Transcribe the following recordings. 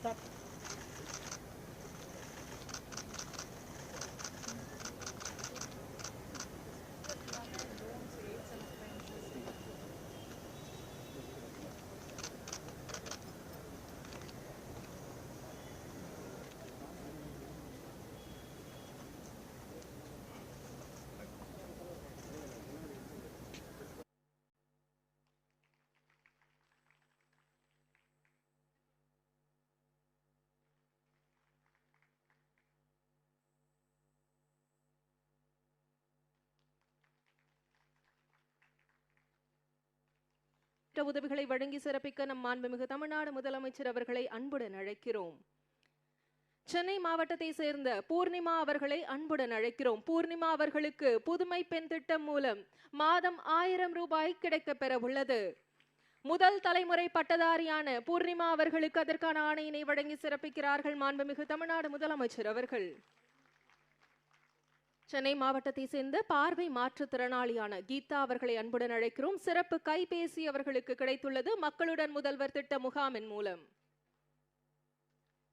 Stop. திட்ட உதவிகளை வழங்கி சிறப்பிக்க நம் மாண்புமிகு தமிழ்நாடு முதலமைச்சர் அவர்களை அன்புடன் அழைக்கிறோம். சென்னை மாவட்டத்தை சேர்ந்த பூர்ணிமா அவர்களை அன்புடன் அழைக்கிறோம். பூர்ணிமா அவர்களுக்கு புதுமை பெண் திட்டம் மூலம் மாதம் ஆயிரம் ரூபாய் கிடைக்கப் பெற உள்ளது. முதல் தலைமுறை பட்டதாரியான பூர்ணிமா அவர்களுக்கு அதற்கான ஆணையினை வழங்கி சிறப்பிக்கிறார்கள் மாண்புமிகு தமிழ்நாடு முதலமைச்சர் அவர்கள். சென்னை மாவட்டத்தை சேர்ந்த பார்வை மாற்றுத்திறனாளியான கீதா அவர்களை அன்புடன் அழைக்கிறோம். சிறப்பு கைபேசி அவர்களுக்கு கிடைத்துள்ளது. மக்களுடன் முதல்வர் திட்ட முகாமின் மூலம்.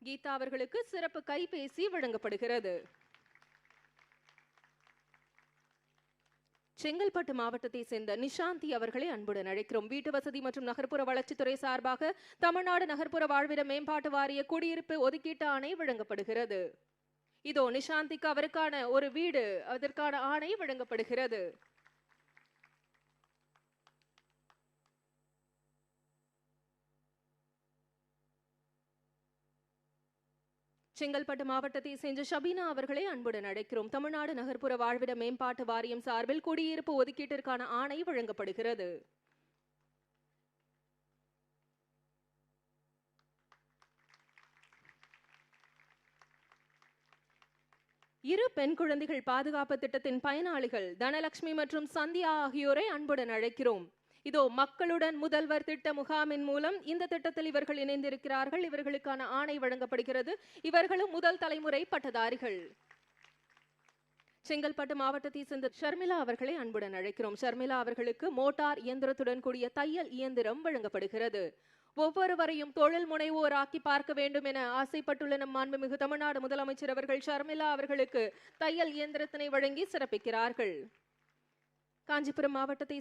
கீதா அவர்களுக்கு சிறப்பு கைபேசி வழங்கப்படுகிறது. செங்கல்பட்டு மாவட்டத்தை சேர்ந்த நிஷாந்தி அவர்களை அன்புடன் அழைக்கிறோம். வீட்டு வசதி மற்றும் நகர்ப்புற வளர்ச்சித்துறை சார்பாக தமிழ்நாடு நகர்ப்புற வாழ்விட மேம்பாட்டு வாரிய குடியிருப்பு ஒதுக்கீட்டு ஆணை வழங்கப்படுகிறது. இதோ நிஷாந்திக்கு அவருக்கான ஒரு வீடு அதற்கான ஆணை வழங்கப்படுகிறது. செங்கல்பட்டு மாவட்டத்தை சேர்ந்த ஷபீனா அவர்களை அன்புடன் அழைக்கிறோம். தமிழ்நாடு நகர்ப்புற வாழ்விட மேம்பாட்டு வாரியம் சார்பில் குடியிருப்பு ஒதுக்கீட்டிற்கான ஆணை வழங்கப்படுகிறது. இரு பெண் குழந்தைகள் பாதுகாப்பு திட்டத்தின் பயனாளிகள் தனலட்சுமி மற்றும் சந்தியா ஆகியோரை அன்புடன் அழைக்கிறோம். இதோ மக்களுடன் முதல்வர் திட்ட முகாமின் மூலம் இந்த திட்டத்தில் இவர்கள் இணைந்திருக்கிறார்கள். இவர்களுக்கான ஆணை வழங்கப்படுகிறது. இவர்களும் முதல் தலைமுறை பட்டதாரிகள். செங்கல்பட்டு மாவட்டத்தை சேர்ந்த ஷர்மிளா அவர்களை அன்புடன் அழைக்கிறோம். ஷர்மிளா அவர்களுக்கு மோட்டார் இயந்திரத்துடன் கூடிய தையல் இயந்திரம் வழங்கப்படுகிறது. ஒவ்வொருவரையும் தொழில் முனைவோர் ஆக்கி பார்க்க வேண்டும் என ஆசைப்பட்டுள்ள நம் மாண்புமிகு தமிழ்நாடு முதலமைச்சர் அவர்கள் ஷர்மிளா அவர்களுக்கு தையல் இயந்திரத்தினை வழங்கி சிறப்பிக்கிறார்கள். காஞ்சிபுரம் மாவட்டத்தை